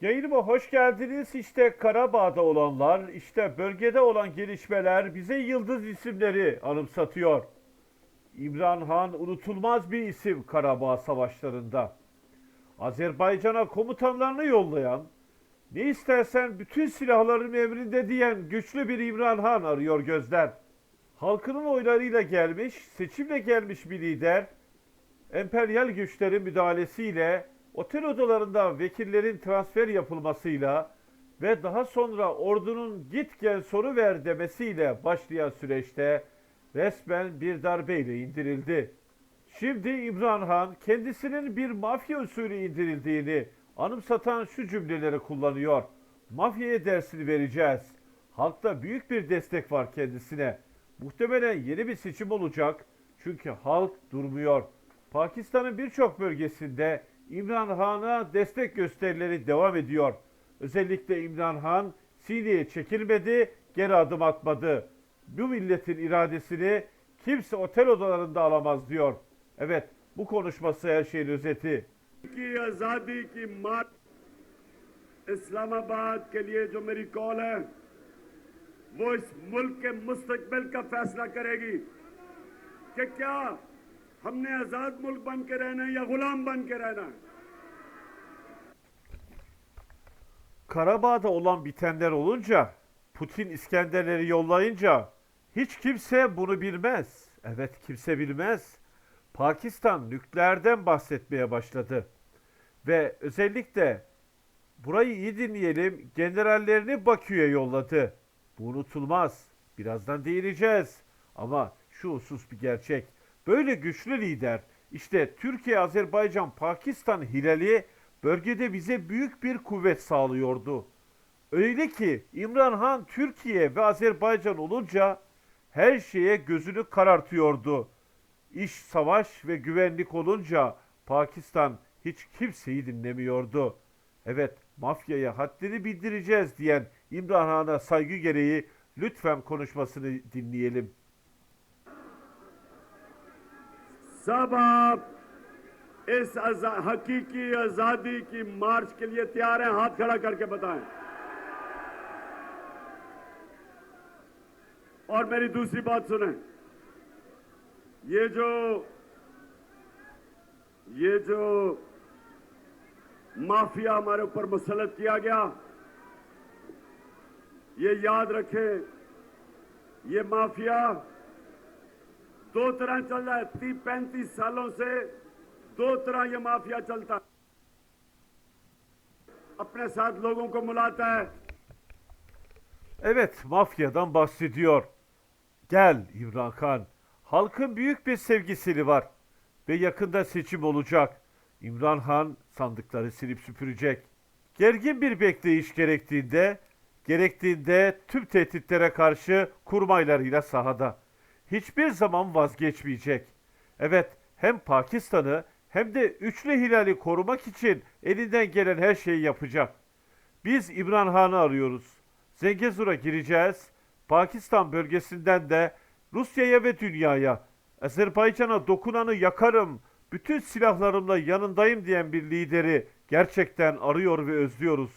Yayınıma hoş geldiniz. İşte Karabağ'da olanlar, işte bölgede olan gelişmeler bize yıldız isimleri anımsatıyor. İmran Han unutulmaz bir isim Karabağ savaşlarında. Azerbaycan'a komutanlarını yollayan, ne istersen bütün silahların emrinde diyen güçlü bir İmran Han arıyor gözler. Halkının oylarıyla gelmiş, seçimle gelmiş bir lider, emperyal güçlerin müdahalesiyle, otel odalarında vekillerin transfer yapılmasıyla ve daha sonra ordunun git gel soru ver demesiyle başlayan süreçte resmen bir darbeyle indirildi. Şimdi İmran Han kendisinin bir mafya usulü indirildiğini anımsatan şu cümleleri kullanıyor. Mafyaya dersini vereceğiz. Halkta büyük bir destek var kendisine. Muhtemelen yeni bir seçim olacak. Çünkü halk durmuyor. Pakistan'ın birçok bölgesinde İmran Han'a destek gösterileri devam ediyor. Özellikle İmran Han Suriye'ye çekilmedi, geri adım atmadı. Bu milletin iradesini kimse otel odalarında alamaz diyor. Evet, bu konuşması her şeyin özeti. की आज़ादी की मार इस्लामाबाद के लिए जो मेरी कॉल है वो इस मुल्क के मुस्तकबिल का फैसला करेगी कि क्या हमने आज़ाद मुल्क बन के रहना है या गुलाम बन के रहना है Karabağ'da olan bitenler olunca, Putin İskenderleri yollayınca hiç kimse bunu bilmez. Evet kimse bilmez. Pakistan nükleerden bahsetmeye başladı. Ve özellikle burayı iyi dinleyelim generallerini Bakü'ye yolladı. Bu unutulmaz. Birazdan değineceğiz. Ama şu husus bir gerçek. Böyle güçlü lider işte Türkiye, Azerbaycan, Pakistan hilali bölgede bize büyük bir kuvvet sağlıyordu. Öyle ki İmran Han Türkiye ve Azerbaycan olunca her şeye gözünü karartıyordu. İş savaş ve güvenlik olunca Pakistan hiç kimseyi dinlemiyordu. Evet mafyaya haddini bildireceğiz diyen İmran Han'a saygı gereği lütfen konuşmasını dinleyelim. सब आप इस आजा- हकीकी आज़ादी की मार्च के लिए तैयार हैं। हाथ खड़ा करके बताएँ। और मेरी दूसरी बात सुने। ये जो ये जो माफिया हमारे ऊपर मुसलत किया गया, ये याद रखें, ये माफिया दो तरह चल रहा है तीस पैंतीस सालों से दो तरह ये माफिया चलता है अपने साथ लोगों को बुलाता है Evet mafyadan bahsediyor. Gel İmran Khan. Halkın büyük bir sevgisini var. Ve yakında seçim olacak. İmran Han sandıkları silip süpürecek. Gergin bir bekleyiş gerektiğinde, gerektiğinde tüm tehditlere karşı kurmaylarıyla sahada. Hiçbir zaman vazgeçmeyecek. Evet, hem Pakistan'ı hem de üçlü hilali korumak için elinden gelen her şeyi yapacak. Biz İmran Han'ı arıyoruz. Zengezur'a gireceğiz. Pakistan bölgesinden de Rusya'ya ve dünyaya, Azerbaycan'a dokunanı yakarım, bütün silahlarımla yanındayım diyen bir lideri gerçekten arıyor ve özlüyoruz.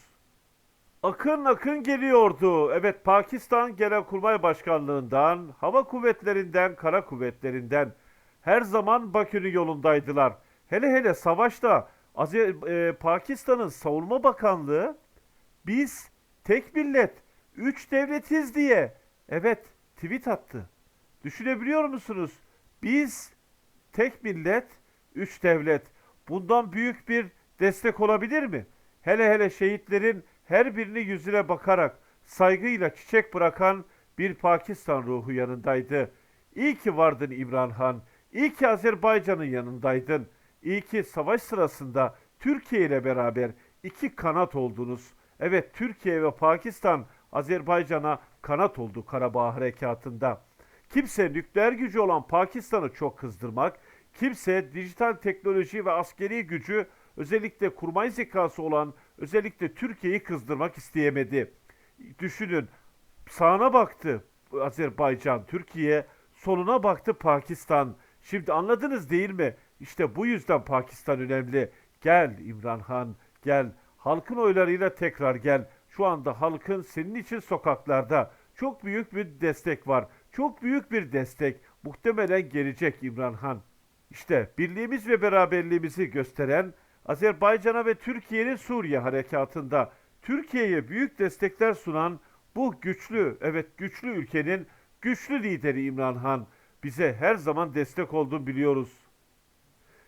Akın akın geliyordu. Evet Pakistan Genelkurmay Başkanlığından, Hava Kuvvetlerinden, Kara Kuvvetlerinden her zaman Bakü'nün yolundaydılar. Hele hele savaşta e, Pakistan'ın Savunma Bakanlığı biz tek millet, üç devletiz diye evet tweet attı. Düşünebiliyor musunuz? Biz tek millet, üç devlet. Bundan büyük bir destek olabilir mi? Hele hele şehitlerin her birini yüzüne bakarak saygıyla çiçek bırakan bir Pakistan ruhu yanındaydı. İyi ki vardın İmran Han. İyi ki Azerbaycan'ın yanındaydın. İyi ki savaş sırasında Türkiye ile beraber iki kanat oldunuz. Evet Türkiye ve Pakistan Azerbaycan'a kanat oldu Karabağ harekatında. Kimse nükleer gücü olan Pakistan'ı çok kızdırmak, kimse dijital teknoloji ve askeri gücü özellikle kurmay zekası olan özellikle Türkiye'yi kızdırmak isteyemedi. Düşünün sağına baktı Azerbaycan, Türkiye, soluna baktı Pakistan. Şimdi anladınız değil mi? İşte bu yüzden Pakistan önemli. Gel İmran Han, gel. Halkın oylarıyla tekrar gel. Şu anda halkın senin için sokaklarda. Çok büyük bir destek var. Çok büyük bir destek. Muhtemelen gelecek İmran Han. İşte birliğimiz ve beraberliğimizi gösteren Azerbaycan'a ve Türkiye'nin Suriye harekatında Türkiye'ye büyük destekler sunan bu güçlü, evet güçlü ülkenin güçlü lideri İmran Han bize her zaman destek olduğunu biliyoruz.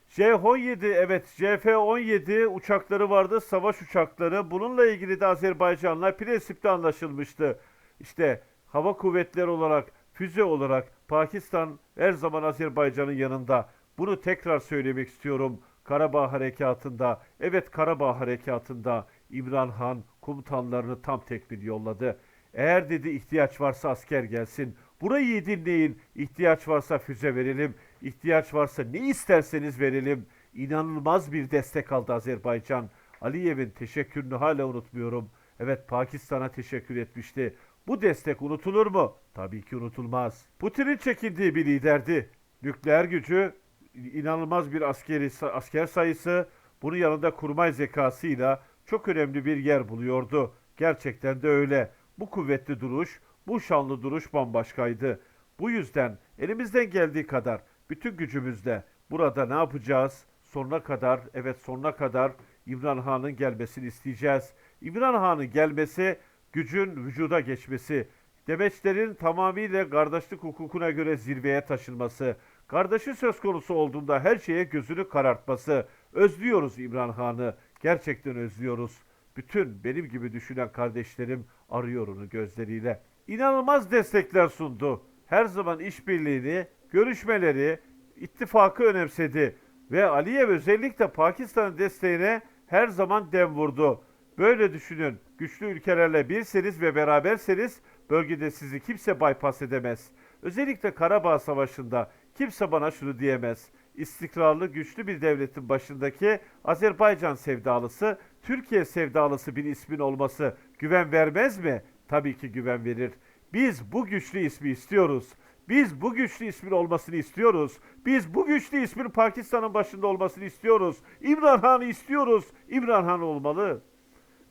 J-17 evet JF-17 uçakları vardı savaş uçakları. Bununla ilgili de Azerbaycan'la prensipte anlaşılmıştı. İşte hava kuvvetleri olarak füze olarak Pakistan her zaman Azerbaycan'ın yanında. Bunu tekrar söylemek istiyorum. Karabağ Harekatı'nda, evet Karabağ Harekatı'nda İmran Han komutanlarını tam tekmil yolladı. Eğer dedi ihtiyaç varsa asker gelsin. Burayı iyi dinleyin. İhtiyaç varsa füze verelim. İhtiyaç varsa ne isterseniz verelim. İnanılmaz bir destek aldı Azerbaycan. Aliyev'in teşekkürünü hala unutmuyorum. Evet Pakistan'a teşekkür etmişti. Bu destek unutulur mu? Tabii ki unutulmaz. Putin'in çekindiği bir liderdi. Nükleer gücü, inanılmaz bir askeri asker sayısı, bunun yanında kurmay zekasıyla çok önemli bir yer buluyordu. Gerçekten de öyle. Bu kuvvetli duruş, bu şanlı duruş bambaşkaydı. Bu yüzden elimizden geldiği kadar bütün gücümüzle burada ne yapacağız? Sonuna kadar, evet sonuna kadar İmran Han'ın gelmesini isteyeceğiz. İmran Han'ın gelmesi gücün vücuda geçmesi, demeçlerin tamamıyla kardeşlik hukukuna göre zirveye taşınması, kardeşi söz konusu olduğunda her şeye gözünü karartması. Özlüyoruz İmran Han'ı, gerçekten özlüyoruz. Bütün benim gibi düşünen kardeşlerim arıyor onu gözleriyle. İnanılmaz destekler sundu. Her zaman işbirliğini, görüşmeleri, ittifakı önemsedi. Ve Aliyev özellikle Pakistan'ın desteğine her zaman dem vurdu. Böyle düşünün. Güçlü ülkelerle birseniz ve beraberseniz bölgede sizi kimse bypass edemez. Özellikle Karabağ Savaşı'nda kimse bana şunu diyemez. İstikrarlı, güçlü bir devletin başındaki Azerbaycan sevdalısı, Türkiye sevdalısı bir ismin olması güven vermez mi? Tabii ki güven verir. Biz bu güçlü ismi istiyoruz. Biz bu güçlü ismin olmasını istiyoruz. Biz bu güçlü ismin Pakistan'ın başında olmasını istiyoruz. İmran Han'ı istiyoruz. İmran Han olmalı.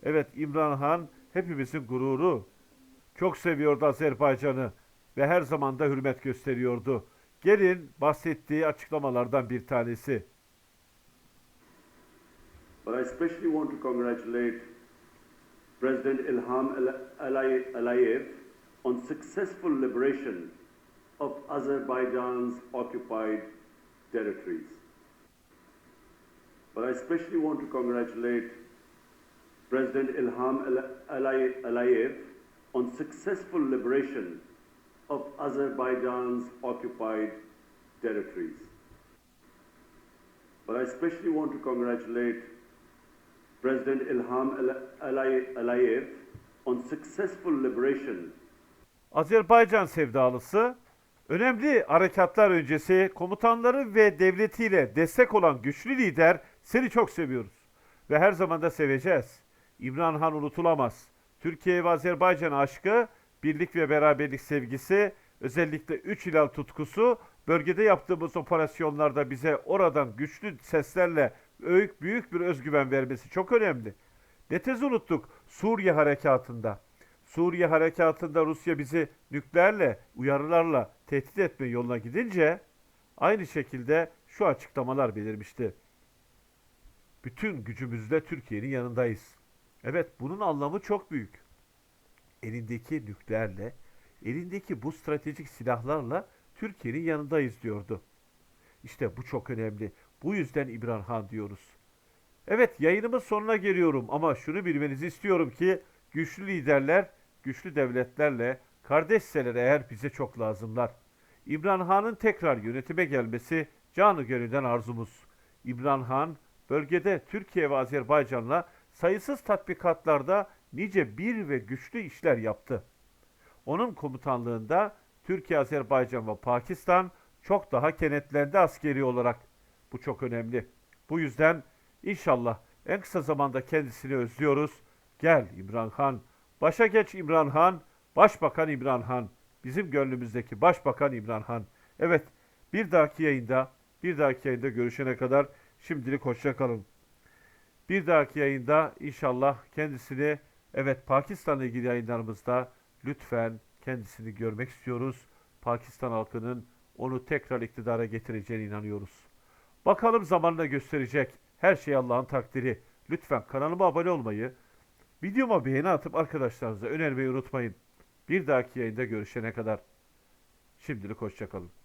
Evet İmran Han hepimizin gururu. Çok seviyordu Azerbaycan'ı ve her zaman da hürmet gösteriyordu. Gelin bahsettiği açıklamalardan bir tanesi. But I especially want to congratulate President Ilham Al- Ali- Aliyev on successful liberation of Azerbaijan's occupied territories. But I especially want to congratulate President Ilham Al- Ali- Aliyev on successful liberation of Azerbaijan's occupied territories. But I especially want to congratulate President Ilham Al- Ali- Aliyev on successful liberation Azerbaycan sevdalısı, önemli harekatlar öncesi komutanları ve devletiyle destek olan güçlü lider seni çok seviyoruz. Ve her zaman da seveceğiz. İmran Han unutulamaz. Türkiye ve Azerbaycan aşkı, birlik ve beraberlik sevgisi, özellikle üç hilal tutkusu, bölgede yaptığımız operasyonlarda bize oradan güçlü seslerle büyük, büyük bir özgüven vermesi çok önemli. Ne tez unuttuk Suriye harekatında. Suriye harekatında Rusya bizi nükleerle, uyarılarla tehdit etme yoluna gidince aynı şekilde şu açıklamalar belirmişti. Bütün gücümüzle Türkiye'nin yanındayız. Evet bunun anlamı çok büyük. Elindeki nükleerle, elindeki bu stratejik silahlarla Türkiye'nin yanındayız diyordu. İşte bu çok önemli. Bu yüzden İmran Han diyoruz. Evet yayınımın sonuna geliyorum ama şunu bilmenizi istiyorum ki güçlü liderler, güçlü devletlerle kardeşseler eğer bize çok lazımlar. İmran Han'ın tekrar yönetime gelmesi canı gönülden arzumuz. İmran Han bölgede Türkiye ve Azerbaycan'la sayısız tatbikatlarda nice bir ve güçlü işler yaptı. Onun komutanlığında Türkiye, Azerbaycan ve Pakistan çok daha kenetlendi askeri olarak. Bu çok önemli. Bu yüzden inşallah en kısa zamanda kendisini özlüyoruz. Gel İmran Han. Başa geç İmran Han. Başbakan İmran Han. Bizim gönlümüzdeki Başbakan İmran Han. Evet bir dahaki yayında bir dahaki yayında görüşene kadar şimdilik hoşça kalın. Bir dahaki yayında inşallah kendisini evet Pakistan'la ilgili yayınlarımızda lütfen kendisini görmek istiyoruz. Pakistan halkının onu tekrar iktidara getireceğine inanıyoruz. Bakalım zamanla gösterecek. Her şey Allah'ın takdiri. Lütfen kanalıma abone olmayı, videoma beğeni atıp arkadaşlarınıza önermeyi unutmayın. Bir dahaki yayında görüşene kadar şimdilik hoşçakalın.